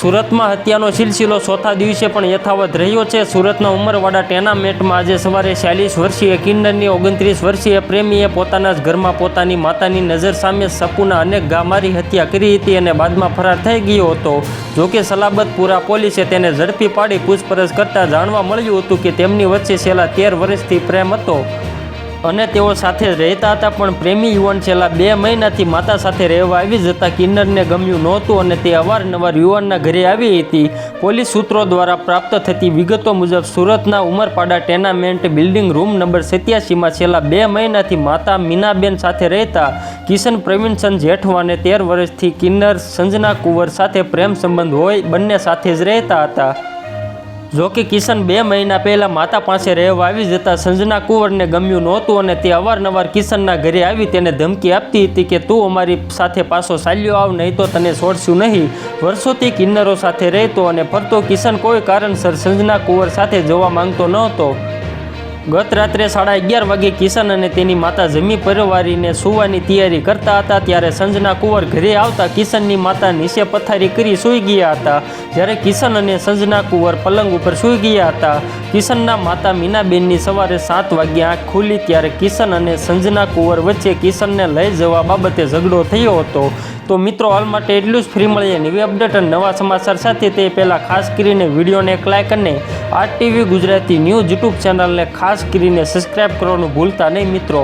સુરતમાં હત્યાનો સિલસિલો ચોથા દિવસે પણ યથાવત રહ્યો છે. સુરતના ઉમરવાડા ટેનામેન્ટમાં આજે સવારે ચાલીસ વર્ષીય કિન્નરની ઓગણત્રીસ વર્ષીય પ્રેમીએ પોતાના જ ઘરમાં પોતાની માતાની નજર સામે સપુના અનેક ગા મારી હત્યા કરી હતી અને બાદમાં ફરાર થઈ ગયો હતો. જોકે સલાબતપુરા પોલીસે તેને ઝડપી પાડી પૂછપરછ કરતાં જાણવા મળ્યું હતું કે તેમની વચ્ચે છેલ્લા તેર વર્ષથી પ્રેમ હતો. અને તેઓ સાથે રહેતા હતા, પણ પ્રેમી યુવાન છેલ્લા બે મહિનાથી માતા સાથે રહેવા આવી જતા કિન્નરને ગમ્યું નહોતું અને તે અવારનવાર યુવાનના ઘરે આવી હતી. પોલીસ સૂત્રો દ્વારા પ્રાપ્ત થતી વિગતો મુજબ, સુરતના Umarpada tenement building room number સત્યાસીમાં છેલ્લા બે મહિનાથી માતા મીનાબેન સાથે રહેતા કિશન પ્રવીણચંદ જેઠવાને તેર વર્ષથી કિન્નર સંજના કુંવર સાથે પ્રેમ સંબંધ હોય, બંને સાથે જ રહેતા હતા. જો કે કિશન બે મહિના પહેલાં માતા પાસે રહેવા આવી જતા સંજના કુંવરને ગમ્યું નહોતું અને તે અવારનવાર કિશનના ઘરે આવી તેને ધમકી આપતી હતી કે તું અમારી સાથે પાછો ચાલ્યો આવ, નહીં તો તને છોડશું નહીં. વર્ષોથી કિન્નરો સાથે રહેતો અને ફરતો કિશન કોઈ કારણસર સંજના કુંવર સાથે જવા માંગતો નહોતો. ગત રાત્રે સાડા અગિયાર વાગે કિશન અને તેની માતા જમી પરવારીને સૂવાની તૈયારી કરતા હતા, ત્યારે સંજના કુંવર ઘરે આવતા કિશનની માતા નીચે પથારી કરી સૂઈ ગયા હતા. જ્યારે કિશન અને સંજના કુંવર પલંગ ઉપર સૂઈ ગયા હતા, કિશનના માતા મીનાબેનની સવારે સાત વાગ્યે આંખ ખુલી ત્યારે કિશન અને સંજના કુંવર વચ્ચે કિશનને લઈ જવા બાબતે ઝઘડો થયો હતો. તો મિત્રો, હાલ માટે એટલું જ. ફ્રી મળીએ નવી અપડેટ અને નવા સમાચાર સાથે. તે પહેલાં ખાસ કરીને વિડીયોને એક લાઇક અને R TV Gujarati news YouTube ચેનલને ખાસ કરીને સબસ્ક્રાઈબ કરવાનું ભૂલતા નહીં મિત્રો.